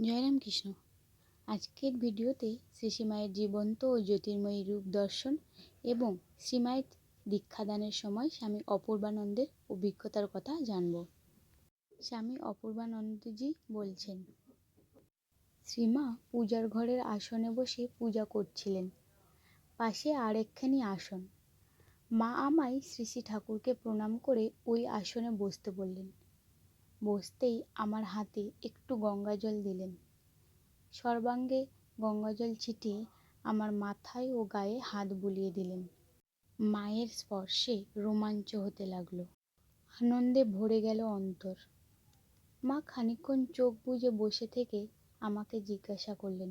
জয়রাম কৃষ্ণ। আজকের ভিডিওতে শ্রীশ্রীমায়ের জীবন্ত ও জ্যোতির্ময়ী রূপ দর্শন এবং শ্রীমায়ের দীক্ষাদানের সময় স্বামী অপূর্বানন্দের অভিজ্ঞতার কথা জানব। স্বামী অপূর্বানন্দজি বলছেন, শ্রীমা পূজার ঘরের আসনে বসে পূজা করছিলেন। পাশে আরেকখানি আসন। মা আমায় শ্রী শ্রী ঠাকুরকে প্রণাম করে ওই আসনে বসতে বললেন। বসতেই আমার হাতে একটু গঙ্গাজল দিলেন। সর্বাঙ্গে গঙ্গাজল ছিটিয়ে আমার মাথায় ও গায়ে হাত বুলিয়ে দিলেন। মায়ের স্পর্শে রোমাঞ্চ হতে লাগল। আনন্দে ভরে গেল অন্তর। মা খানিকক্ষণ চোখ বুজে বসে থেকে আমাকে জিজ্ঞাসা করলেন,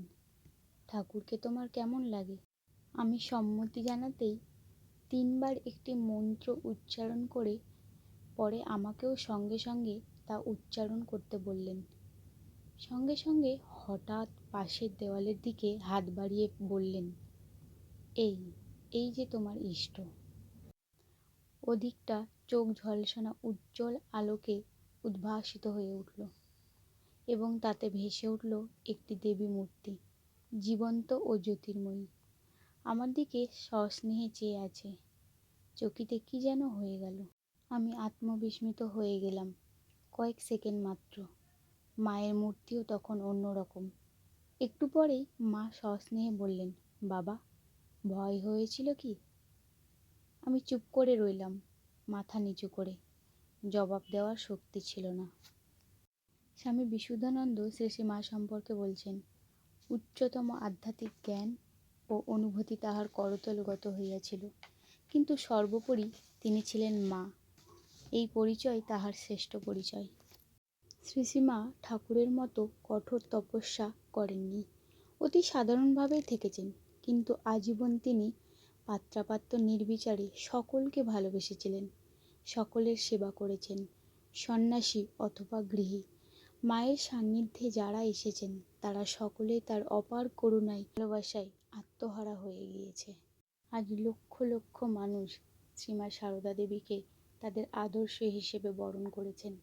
ঠাকুরকে তোমার কেমন লাগে? আমি সম্মতি জানাতেই তিনবার একটি মন্ত্র উচ্চারণ করে পরে আমাকেও সঙ্গে সঙ্গে তা উচ্চারণ করতে বললেন। সঙ্গে সঙ্গে হঠাৎ পাশের দেওয়ালের দিকে হাত বাড়িয়ে বললেন, এই এই যে তোমার ইষ্ট। ওদিকটা চোখ ঝলসানো উজ্জ্বল আলোকে উদ্ভাসিত হয়ে উঠল এবং তাতে ভেসে উঠল একটি দেবী মূর্তি, জীবন্ত ও জ্যোতির্ময়ী। আমার দিকে সস্নেহে চেয়ে আছে, চকিতে কি যেন হয়ে গেল। আমি আত্মবিস্মিত হয়ে গেলাম। কয়েক সেকেন্ড মাত্র। মায়ের মূর্তিও তখন অন্যরকম। একটু পরেই মা সস্নেহে বললেন, বাবা, ভয় হয়েছিল কি? আমি চুপ করে রইলাম, মাথা নিচু করে। জবাব দেওয়ার শক্তি ছিল না। স্বামী বিশুদ্ধানন্দ শ্রী মা সম্পর্কে বলছেন, উচ্চতম আধ্যাত্মিক জ্ঞান ও অনুভূতি তাহার করতলগত হইয়াছিল। কিন্তু সর্বোপরি তিনি ছিলেন মা। এই পরিচয় তাহার শ্রেষ্ঠ পরিচয়। শ্রীশ্রীমা ঠাকুরের মতো কঠোর তপস্যা করেননি। অতি সাধারণভাবেই থেকেছেন, কিন্তু আজীবন তিনি পাত্রাপাত্র নির্বিচারে সকলকে ভালোবেসেছিলেন, সকলের সেবা করেছেন, সন্ন্যাসী অথবা গৃহী। মায়ের সান্নিধ্যে যারা এসেছেন, তারা সকলে তার অপার করুণায়, ভালোবাসায় আত্মহারা হয়ে গিয়েছে। আজ লক্ষ লক্ষ মানুষ শ্রীমা সারদা দেবীকে তাদের আদর্শ হিসেবে বরণ করেছেন।